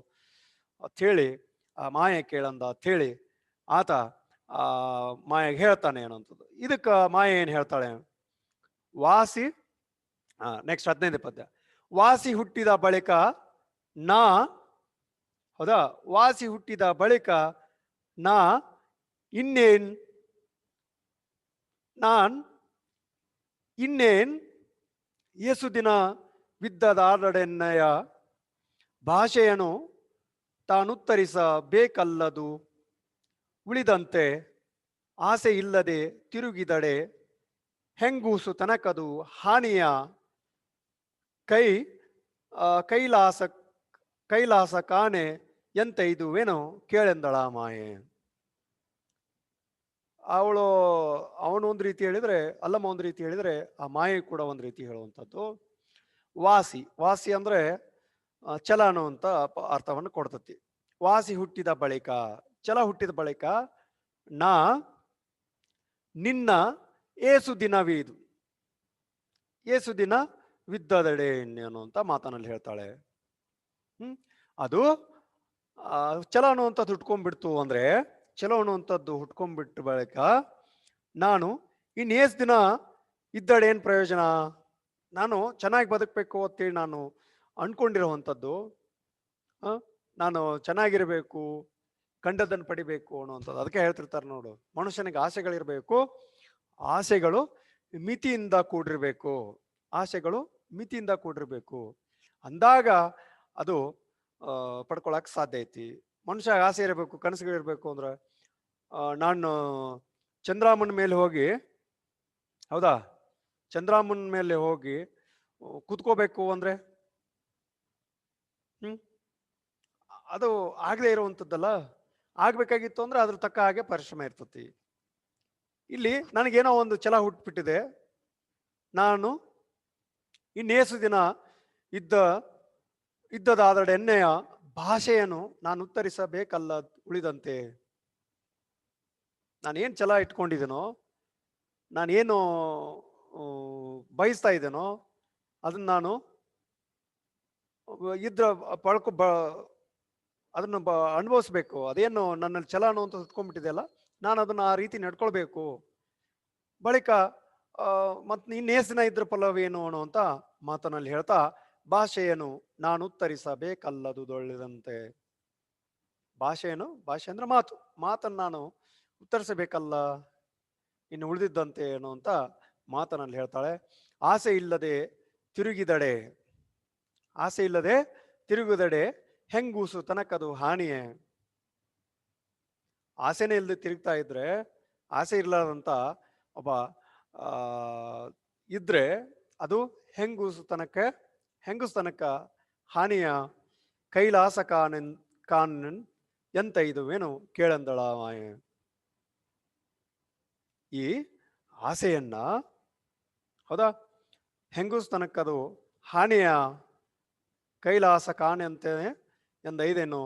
ಹೇಳಿ, ಆ ಮಾಯ ಕೇಳಂದ ಹೇಳಿ, ಆತ ಆ ಮಾಯೆಗೆ ಹೇಳ್ತಾನೆ ಏನಂತದ್ದು ಇದಕ್ಕೆ ಮಾಯ ಏನು ಹೇಳ್ತಾಳೆ? ವಾಸಿ ನೆಕ್ಸ್ಟ್ ಹದಿನೈದು ಪದ್ಯ. ವಾಸಿ ಹುಟ್ಟಿದ ಬಳಿಕ ನಾ, ಹೌದಾ? ವಾಸಿ ಹುಟ್ಟಿದ ಬಳಿಕ ನಾ ಇನ್ನೇನ್, ನಾನ್ ಇನ್ನೇನ್ ಏಸು ದಿನ ವಿದ್ದದಾರಡೆನ್ನಯ ಭಾಷೆಯನ್ನು ತಾನುತ್ತರಿಸಬೇಕಲ್ಲದು, ಉಳಿದಂತೆ ಆಸೆ ಇಲ್ಲದೆ ತಿರುಗಿದಡೆ. ಹೆಂಗೂಸು ತನಕದು ಹಾನಿಯ ಕೈ ಕೈಲಾಸ ಕೈಲಾಸ ಕೈಲಾಸ ಇದು ಏನೋ ಕೇಳೆಂದಳ ಮಾಯೆ. ಅವಳು ಅವನು ಒಂದು ರೀತಿ ಹೇಳಿದ್ರೆ, ಅಲ್ಲಮ್ಮ ಒಂದು ರೀತಿ ಹೇಳಿದ್ರೆ, ಆ ಮಾಯೆ ಕೂಡ ಒಂದು ರೀತಿ ಹೇಳುವಂಥದ್ದು. ವಾಸಿ ವಾಸಿ ಅಂದ್ರೆ ಚಲ ಅನ್ನುವಂಥ ಅರ್ಥವನ್ನು ಕೊಡ್ತತಿ. ವಾಸಿ ಹುಟ್ಟಿದ ಬಳಿಕ ಚಲ ಹುಟ್ಟಿದ ಬಳಿಕ, ನಾ ನಿನ್ನ ಏಸು ದಿನವೀದು ಏಸು ದಿನ ವಿದ್ದದಡೆ ಅಂತ ಮಾತನಲ್ಲಿ ಹೇಳ್ತಾಳೆ. ಹ್ಮ್? ಅದು ಛಲ ಅನ್ನುವಂಥದ್ದು ಹುಟ್ಕೊಂಡ್ಬಿಡ್ತು ಅಂದ್ರೆ ಚಲೋ ಅನ್ನುವಂಥದ್ದು ಹುಟ್ಕೊಂಡ್ಬಿಟ್ಟ ಬಳಿಕ ನಾನು ಇನ್ನು ಏಸ್ ದಿನ ಇದ್ದಡೆ ಏನು ಪ್ರಯೋಜನ? ನಾನು ಚೆನ್ನಾಗಿ ಬದುಕಬೇಕು ಅಂತೇಳಿ ನಾನು ಅನ್ಕೊಂಡಿರುವಂಥದ್ದು ಆ, ನಾನು ಚೆನ್ನಾಗಿರಬೇಕು ಕಂಡದನ್ನು ಪಡಿಬೇಕು ಅನ್ನುವಂಥದ್ದು. ಅದಕ್ಕೆ ಹೇಳ್ತಿರ್ತಾರೆ ನೋಡು ಮನುಷ್ಯನಿಗೆ ಆಸೆಗಳಿರ್ಬೇಕು ಆಸೆಗಳು ಮಿತಿಯಿಂದ ಕೂಡಿರಬೇಕು. ಆಸೆಗಳು ಮಿತಿಯಿಂದ ಕೂಡಿರಬೇಕು. ಅಂದಾಗ ಅದು ಪಡ್ಕೊಳಕ್ ಸಾಧ್ಯ ಐತಿ. ಮನುಷ್ಯ ಆಸೆ ಇರಬೇಕು ಕನಸುಗಳಿರ್ಬೇಕು ಅಂದ್ರೆ ನಾನು ಚಂದ್ರಾಮನ್ ಮೇಲೆ ಹೋಗಿ, ಹೌದಾ? ಚಂದ್ರಾಮನ್ ಮೇಲೆ ಹೋಗಿ ಕೂತ್ಕೋಬೇಕು ಅಂದ್ರೆ, ಹ್ಮ್, ಅದು ಆಗದೆ ಇರುವಂಥದ್ದಲ್ಲ ಆಗ್ಬೇಕಾಗಿತ್ತು ಅಂದ್ರೆ ಅದ್ರ ತಕ್ಕ ಹಾಗೆ ಪರಿಶ್ರಮ ಇರ್ತತಿ. ಇಲ್ಲಿ ನನಗೇನೋ ಒಂದು ಛಲ ಹುಟ್ಬಿಟ್ಟಿದೆ. ನಾನು ಇನ್ನೇಸು ದಿನ ಇದ್ದ ಇದ್ದದಾದ ಎಣ್ಣೆಯ ಭಾಷೆಯನ್ನು ನಾನು ಉತ್ತರಿಸಬೇಕಲ್ಲ ಉಳಿದಂತೆ. ನಾನೇನು ಛಲ ಇಟ್ಕೊಂಡಿದ್ದೀನೋ ನಾನೇನು ಬಯಸ್ತಾ ಇದ್ದೇನೋ ಅದನ್ನ ನಾನು ಇದ್ರ ಪಳ್ಕೊ ಬ, ಅದನ್ನು ಬ, ಅನುಭವಿಸ್ಬೇಕು. ಅದೇನು ನನ್ನಲ್ಲಿ ಛಲ ಅನ್ನುವಂಥ ಸುತ್ಕೊಂಡ್ಬಿಟ್ಟಿದೆಯಲ್ಲ ನಾನು ಅದನ್ನು ಆ ರೀತಿ ನಡ್ಕೊಳ್ಬೇಕು. ಬಳಿಕ ಮತ್ತು ಇನ್ನೇಸಿನ ಇದ್ರ ಫಲವೇನು ಅಂತ ಮಾತನಲ್ಲಿ ಹೇಳ್ತಾ, ಭಾಷೆಯನ್ನು ನಾನು ಉತ್ತರಿಸಬೇಕಲ್ಲದು ದೊಳ್ಳಿದಂತೆ. ಭಾಷೆಯನ್ನು ಭಾಷೆ ಅಂದ್ರೆ ಮಾತು. ಮಾತನ್ನು ನಾನು ಉತ್ತರಿಸಬೇಕಲ್ಲ, ಇನ್ನು ಉಳಿದಿದ್ದಂತೆ ಅನ್ನುವಂಥ ಮಾತನಲ್ಲಿ ಹೇಳ್ತಾಳೆ. ಆಸೆ ಇಲ್ಲದೆ ತಿರುಗಿದಡೆ. ಆಸೆ ಇಲ್ಲದೆ ತಿರುಗಿದಡೆ ಹೆಂಗೂಸು ತನಕದು ಹಾನಿಯೇ? ಆಸೆನೇ ಇಲ್ಲದೆ ತಿರುಗ್ತಾ ಇದ್ರೆ ಆಸೆ ಇರ್ಲಾರ್ದಂತ ಒಬ್ಬ ಇದ್ರೆ ಅದು ಹೆಂಗುಸು ತನಕ ಹಾನಿಯ ಕೈಲಾಸ ಕಾನನ್ ಕಾನನ್ ಎಂತ ಇದುವೇನು ಕೇಳಂದಳ ಈ ಆಸೆಯನ್ನ ಹೌದಾ? ಹೆಂಗುಸ್ ತನಕದು ಹಾನಿಯ ಕೈಲಾಸ ಕಾಣಂತೆ ಎಂದೈದೇನು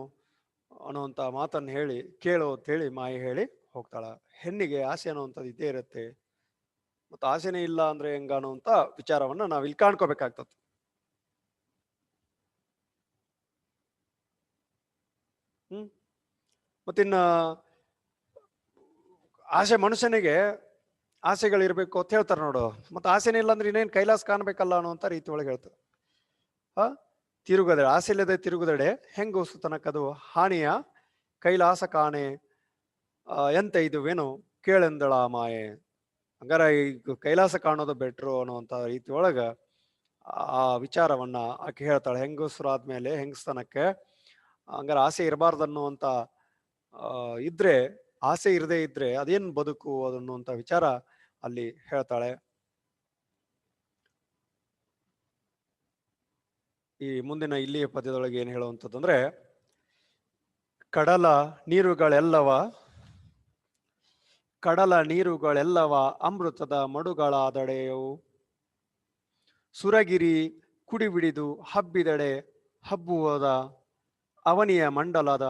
ಅನ್ನುವಂಥ ಮಾತನ್ನು ಹೇಳಿ, ಕೇಳು ಅಂತ ಹೇಳಿ ಮಾಯಿ ಹೇಳಿ ಹೋಗ್ತಾಳ. ಹೆಣ್ಣಿಗೆ ಆಸೆ ಅನ್ನುವಂಥದ್ದು ಇದ್ದೇ ಇರುತ್ತೆ. ಮತ್ತು ಆಸೆನೇ ಇಲ್ಲ ಅಂದ್ರೆ ಹೆಂಗ ಅನ್ನುವಂಥ ವಿಚಾರವನ್ನ ನಾವು ಇಲ್ಲಿ ಕಾಣ್ಕೋಬೇಕಾಗ್ತದೆ. ಹ್ಮ್. ಮತ್ತಿನ್ನ ಆಸೆ ಮನುಷ್ಯನಿಗೆ ಆಸೆಗಳಿರ್ಬೇಕು ಅಂತ ಹೇಳ್ತಾರೆ ನೋಡು. ಮತ್ತೆ ಆಸೆನೇ ಇಲ್ಲ ಅಂದ್ರೆ ಇನ್ನೇನು ಕೈಲಾಸ ಕಾಣ್ಬೇಕಲ್ಲ ಅನ್ನುವಂಥ ರೀತಿ ಒಳಗೆ ಹೇಳ್ತಾರೆ. ಆ ತಿರುಗದಡೆ ಆಸೆ ಇಲ್ಲದೆ ತಿರುಗುದಡೆ ತನಕ ತನಕದು ಹಾನಿಯ ಕೈಲಾಸ ಕಾಣೆ ಎಂತ ಇದುವೇನು ಕೇಳೆಂದಳ ಮಾಯೆ. ಹಂಗಾರ ಈಗ ಕೈಲಾಸ ಕಾಣೋದು ಬೆಟ್ರು ಅನ್ನುವಂಥ ರೀತಿ ಒಳಗ ಆ ವಿಚಾರವನ್ನ ಆಕೆ ಹೇಳ್ತಾಳೆ. ಹೆಂಗಸರಾದ್ಮೇಲೆ ಹೆಂಗಸ್ತನಕ್ಕೆ ಹಂಗಾರ ಆಸೆ ಇರಬಾರ್ದು ಅನ್ನುವಂಥ ಇದ್ರೆ, ಆಸೆ ಇರದೇ ಇದ್ರೆ ಅದೇನ್ ಬದುಕು ಅನ್ನುವಂಥ ವಿಚಾರ ಅಲ್ಲಿ ಹೇಳ್ತಾಳೆ. ಈ ಮುಂದಿನ ಇಲ್ಲಿಯ ಪದ್ಯದೊಳಗೆ ಏನು ಹೇಳುವಂಥದ್ದು ಕಡಲ ನೀರುಗಳೆಲ್ಲವ ಕಡಲ ನೀರುಗಳೆಲ್ಲವ ಅಮೃತದ ಮಡುಗಳಾದಡೆಯವು. ಸುರಗಿರಿ ಕುಡಿಬಿಡಿದು ಹಬ್ಬಿದಡೆ ಹಬ್ಬುವದ ಅವನಿಯ ಮಂಡಲದ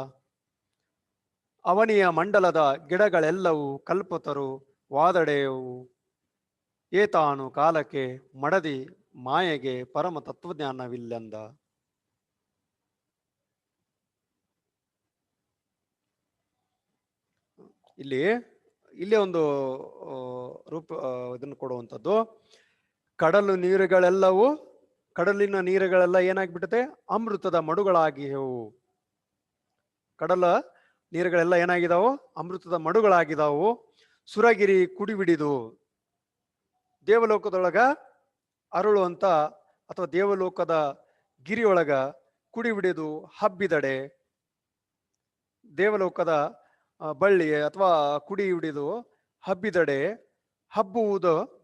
ಅವನಿಯ ಮಂಡಲದ ಗಿಡಗಳೆಲ್ಲವೂ ಕಲ್ಪತರು ವಾದಡೆಯವು ಏತಾನು ಕಾಲಕ್ಕೆ ಮಡದಿ ಮಾಯೆಗೆ ಪರಮ ತತ್ವಜ್ಞಾನವಿಲ್ಲೆಂದ. ಇಲ್ಲಿ ಇಲ್ಲಿ ಒಂದು ರೂಪ ಇದನ್ನು ಕೊಡುವಂಥದ್ದು. ಕಡಲು ನೀರುಗಳೆಲ್ಲವೂ, ಕಡಲಿನ ನೀರುಗಳೆಲ್ಲ ಏನಾಗ್ಬಿಟ್ಟತೆ? ಅಮೃತದ ಮಡುಗಳಾಗಿವು ಕಡಲ ನೀರುಗಳೆಲ್ಲ ಏನಾಗಿದಾವು? ಅಮೃತದ ಮಡುಗಳಾಗಿದಾವು. ಸುರಗಿರಿ ಕುಡಿಬಿಡಿದು. ದೇವಲೋಕದೊಳಗ ಅರಳುವಂತ ಅಥವಾ ದೇವಲೋಕದ ಗಿರಿಯೊಳಗ ಕುಡಿಬಿಡಿದು ಹಬ್ಬಿದಡೆ ದೇವಲೋಕದ ಬಳ್ಳಿ ಅಥವಾ ಕುಡಿ ಹಿಡಿದು ಹಬ್ಬಿದಡೆ ಹಬ್ಬುವುದು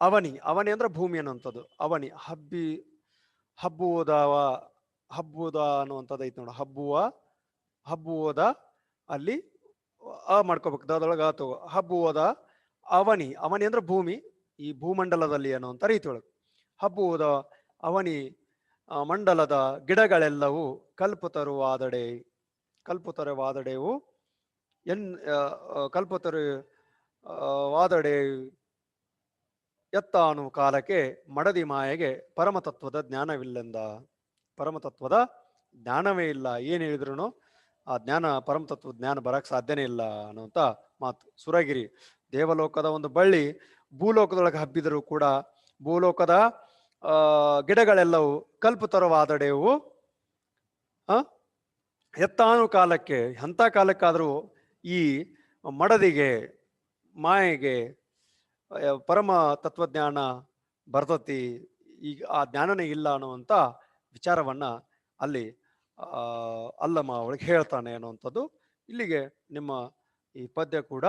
ಅವನಿ. ಅವನಿ ಅಂದ್ರೆ ಭೂಮಿ ಅನ್ನುವಂಥದ್ದು. ಅವನಿ. ಹಬ್ಬಿ ಹಬ್ಬುವುದವ ಹಬ್ಬುವುದ ಅನ್ನುವಂಥದ್ದು ಐತೆ ನೋಡು. ಹಬ್ಬುವ, ಹಬ್ಬುವುದ ಅಲ್ಲಿ, ಆ, ಮಾಡ್ಕೋಬೇಕು. ದಾದೊಳಗೆ ಆತು. ಹಬ್ಬುವುದ ಅವನಿ. ಅವನಿ ಅಂದ್ರೆ ಭೂಮಿ. ಈ ಭೂಮಂಡಲದಲ್ಲಿ ಅನ್ನುವಂಥ ರೀತಿ ಒಳಗೆ ಹಬ್ಬುವುದ, ಅವನಿ ಮಂಡಲದ ಗಿಡಗಳೆಲ್ಲವೂ ಕಲ್ಪತರುವಾದಡೆ, ಕಲ್ಪತರವಾದಡೆವು, ಎನ್ ಕಲ್ಪತರು ವಾದಡೆ ಎತ್ತಾನು ಕಾಲಕ್ಕೆ ಮಡದಿ ಮಾಯೆಗೆ ಪರಮತತ್ವದ ಜ್ಞಾನವಿಲ್ಲೆಂದ, ಪರಮತತ್ವದ ಜ್ಞಾನವೇ ಇಲ್ಲ. ಏನು ಹೇಳಿದ್ರು ಆ ಜ್ಞಾನ ಪರಮತತ್ವ ಜ್ಞಾನ ಬರಕ್ಕೆ ಸಾಧ್ಯನೇ ಇಲ್ಲ ಅನ್ನುವಂಥ ಮಾತು. ಸುರಗಿರಿ. ದೇವಲೋಕದ ಒಂದು ಬಳ್ಳಿ ಭೂಲೋಕದೊಳಗೆ ಹಬ್ಬಿದರೂ ಕೂಡ ಭೂಲೋಕದ ಗಿಡಗಳೆಲ್ಲವೂ ಕಲ್ಪತರವಾದಡೆವು. ಎತ್ತಾನು ಕಾಲಕ್ಕೆ, ಎಂಥ ಕಾಲಕ್ಕಾದರೂ ಈ ಮಡದಿಗೆ, ಮಾಯೆಗೆ ಪರಮ ತತ್ವಜ್ಞಾನ ಬರ್ತತಿ, ಈಗ ಆ ಜ್ಞಾನನೇ ಇಲ್ಲ ಅನ್ನುವಂಥ ವಿಚಾರವನ್ನ ಅಲ್ಲಿ ಅಲ್ಲಮ್ಮ ಅಲ್ಲಮ ಅವಳಿಗೆ ಹೇಳ್ತಾನೆ ಅನ್ನುವಂಥದ್ದು. ಇಲ್ಲಿಗೆ ನಿಮ್ಮ ಈ ಪದ್ಯ ಕೂಡ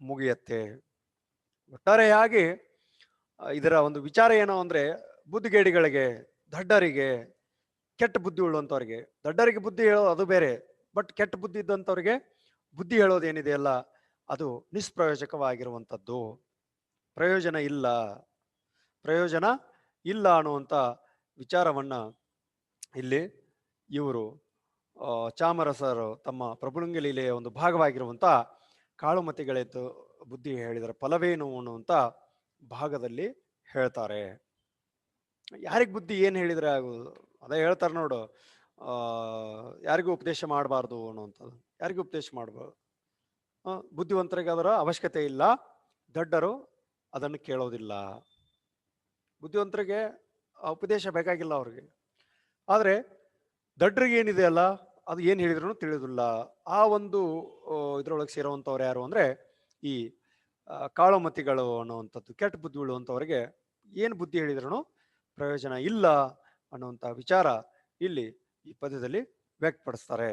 ಮುಗಿಯತ್ತೆ. ಒಟ್ಟಾರೆಯಾಗಿ ಇದರ ಒಂದು ವಿಚಾರ ಏನು ಅಂದ್ರೆ ಬುದ್ಧಿಗೇಡಿಗಳಿಗೆ, ದಡ್ಡರಿಗೆ, ಕೆಟ್ಟ ಬುದ್ಧಿ ಉಳ್ಳುವಂಥವ್ರಿಗೆ ದಡ್ಡರಿಗೆ ಬುದ್ಧಿ ಹೇಳೋದು ಅದು ಬೇರೆ, ಬಟ್ ಕೆಟ್ಟ ಬುದ್ಧಿ ಇದ್ದಂಥವ್ರಿಗೆ ಬುದ್ಧಿ ಹೇಳೋದು ಏನಿದೆಯಲ್ಲ ಅದು ನಿಷ್ಪ್ರಯೋಜಕವಾಗಿರುವಂಥದ್ದು. ಪ್ರಯೋಜನ ಇಲ್ಲ. ಪ್ರಯೋಜನ ಇಲ್ಲ ಅನ್ನುವಂಥ ವಿಚಾರವನ್ನು ಇಲ್ಲಿ ಇವರು ಚಾಮರಸರು ತಮ್ಮ ಪ್ರಭುಲಿಂಗ ಲೀಲೆಯ ಒಂದು ಭಾಗವಾಗಿರುವಂಥ ಕಾಳುಮತಿಗಳೆದ್ದು ಬುದ್ಧಿ ಹೇಳಿದರೆ ಫಲವೇನು ಅನ್ನುವಂಥ ಭಾಗದಲ್ಲಿ ಹೇಳ್ತಾರೆ. ಯಾರಿಗೆ ಬುದ್ಧಿ ಏನು ಹೇಳಿದರೆ ಆಗೋದು ಅದೇ ಹೇಳ್ತಾರೆ ನೋಡು ಯಾರಿಗೂ ಉಪದೇಶ ಮಾಡಬಾರ್ದು ಅನ್ನುವಂಥದ್ದು. ಯಾರಿಗೂ ಉಪದೇಶ ಮಾಡಬಾರ್ದು. ಬುದ್ಧಿವಂತರಿಗೆ ಅದರ ಅವಶ್ಯಕತೆ ಇಲ್ಲ. ದಡ್ಡರು ಅದನ್ನು ಕೇಳೋದಿಲ್ಲ. ಬುದ್ಧಿವಂತರಿಗೆ ಉಪದೇಶ ಬೇಕಾಗಿಲ್ಲ ಅವ್ರಿಗೆ. ಆದರೆ ದಡ್ಡರಿಗೆ ಏನಿದೆ ಅಲ್ಲ, ಅದು ಏನು ಹೇಳಿದ್ರು ತಿಳಿಯೋದಿಲ್ಲ ಆ ಒಂದು ಇದ್ರೊಳಗೆ ಸೇರುವಂಥವ್ರು ಯಾರು ಅಂದರೆ ಈ ಕಾಳುಮತಿಗಳು ಅನ್ನುವಂಥದ್ದು, ಕೆಟ್ಟ ಬುದ್ಧಿಗಳು ಅಂತವರಿಗೆ ಏನು ಬುದ್ಧಿ ಹೇಳಿದ್ರು ಪ್ರಯೋಜನ ಇಲ್ಲ ಅನ್ನುವಂಥ ವಿಚಾರ ಇಲ್ಲಿ ಈ ಪದ್ಯದಲ್ಲಿ ವ್ಯಕ್ತಪಡಿಸ್ತಾರೆ.